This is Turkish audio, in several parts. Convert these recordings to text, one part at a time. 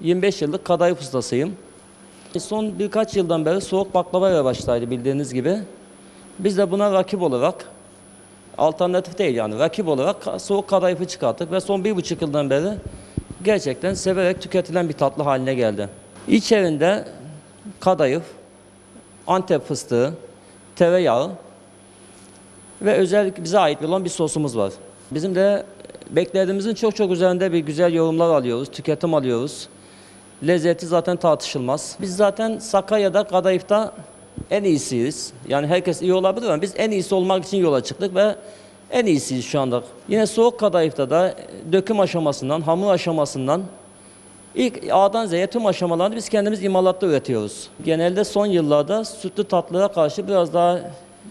25 yıllık kadayıf ustasıyım. Son birkaç yıldan beri soğuk baklava ile başlaydı bildiğiniz gibi. Biz de buna rakip olarak, alternatif değil yani rakip olarak soğuk kadayıfı çıkarttık ve son bir buçuk yıldan beri gerçekten severek tüketilen bir tatlı haline geldi. İçerinde kadayıf, antep fıstığı, tereyağı ve özellikle bize ait olan bir sosumuz var. Bizim de beklediğimizin çok çok üzerinde bir güzel yorumlar alıyoruz, tüketim alıyoruz. Lezzeti zaten tartışılmaz. Biz zaten Sakarya'da, Kadayıf'ta en iyisiyiz. Yani herkes iyi olabilir ama biz en iyisi olmak için yola çıktık ve en iyisiyiz şu anda. Yine soğuk Kadayıf'ta da döküm aşamasından, hamur aşamasından İlk A'dan Z'ye tüm aşamalarını biz kendimiz imalatta üretiyoruz. Genelde son yıllarda sütlü tatlılara karşı biraz daha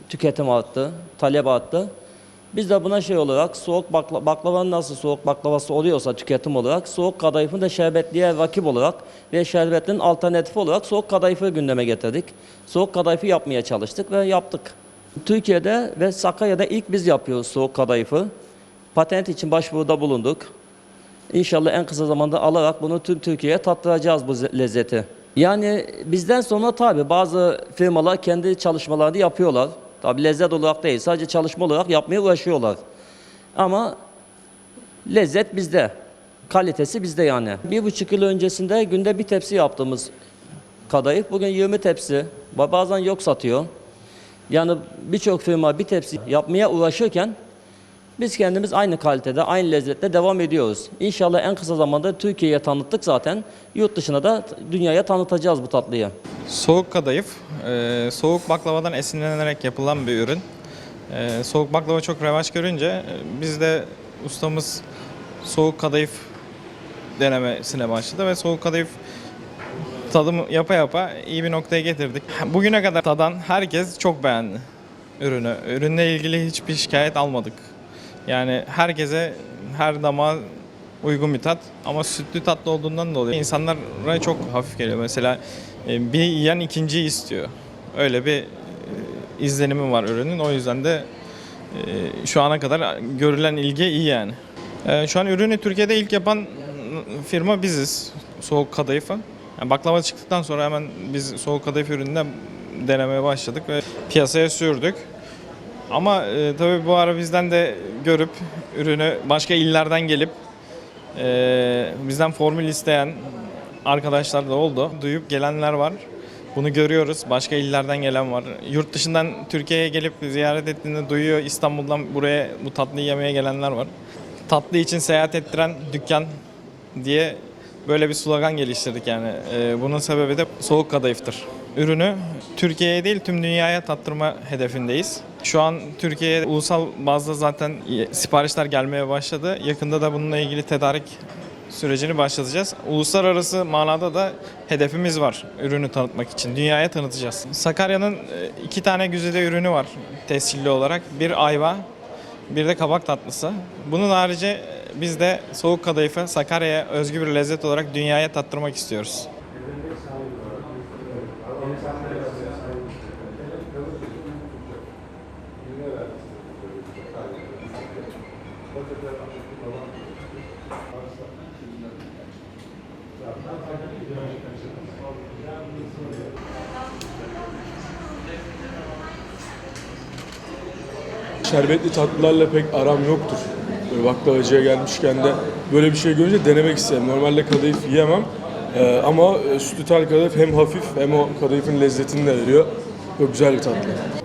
tüketim arttı, talep arttı. Biz de buna şey olarak soğuk bakla, baklavanın nasıl soğuk baklavası oluyorsa tüketim olarak soğuk kadayıfın da şerbetliye rakip olarak ve şerbetlinin alternatifi olarak soğuk kadayıfı gündeme getirdik. Soğuk kadayıfı yapmaya çalıştık ve yaptık. Türkiye'de ve Sakarya'da ilk biz yapıyoruz soğuk kadayıfı. Patent için başvuruda bulunduk. İnşallah en kısa zamanda alarak bunu tüm Türkiye'ye tattıracağız bu ze- lezzeti. Yani bizden sonra tabi bazı firmalar kendi çalışmalarını yapıyorlar. Tabi lezzet olarak değil sadece çalışma olarak yapmaya uğraşıyorlar. Ama lezzet bizde. Kalitesi bizde yani. Bir buçuk yıl öncesinde günde bir tepsi yaptığımız kadayıf bugün 20 tepsi. Ba- Bazen yok satıyor. Yani birçok firma bir tepsi yapmaya uğraşırken biz kendimiz aynı kalitede, aynı lezzette devam ediyoruz. İnşallah en kısa zamanda Türkiye'ye tanıttık zaten. Yurt dışına da dünyaya tanıtacağız bu tatlıyı. Soğuk kadayıf, e, soğuk baklavadan esinlenerek yapılan bir ürün. E, soğuk baklava çok revaç görünce e, biz de ustamız soğuk kadayıf denemesine başladı ve soğuk kadayıf tadımı yapa yapa iyi bir noktaya getirdik. Bugüne kadar tadan herkes çok beğendi ürünü. Ürünle ilgili hiçbir şikayet almadık. Yani herkese her dama uygun bir tat ama sütlü tatlı olduğundan dolayı insanlara çok hafif geliyor. Mesela bir yiyen ikinciyi istiyor. Öyle bir e, izlenimi var ürünün. O yüzden de e, şu ana kadar görülen ilgi iyi yani. E, Şu an ürünü Türkiye'de ilk yapan firma biziz. Soğuk kadayıfı. Yani baklava çıktıktan sonra hemen biz soğuk kadayıf ürününe denemeye başladık ve piyasaya sürdük. Ama e, tabii bu ara bizden de görüp ürünü başka illerden gelip e, bizden formül isteyen arkadaşlar da oldu. Duyup gelenler var. Bunu görüyoruz. Başka illerden gelen var. Yurt dışından Türkiye'ye gelip ziyaret ettiğinde duyuyor. İstanbul'dan buraya bu tatlıyı yemeye gelenler var. Tatlı için seyahat ettiren dükkan diye böyle bir slogan geliştirdik yani. E, bunun sebebi de soğuk kadayıftır. Ürünü Türkiye'ye değil tüm dünyaya tattırma hedefindeyiz. Şu an Türkiye'ye ulusal bazda zaten siparişler gelmeye başladı. Yakında da bununla ilgili tedarik sürecini başlatacağız. Uluslararası manada da hedefimiz var ürünü tanıtmak için. Dünyaya tanıtacağız. Sakarya'nın e, iki tane güzide ürünü var tescilli olarak. Bir ayva, bir de kabak tatlısı. Bunun harici e, biz de soğuk kadayıfı Sakarya'ya özgü bir lezzet olarak dünyaya tattırmak istiyoruz. Şerbetli tatlılarla pek aram yoktur. Böyle baklavacıya gelmişken de böyle bir şey görünce denemek isterim. Normalde kadayıf yiyemem. Ee, ama e, sütlü tel kadayıf hem hafif hem o kadayıfın lezzetini de veriyor. Çok güzel bir tatlı.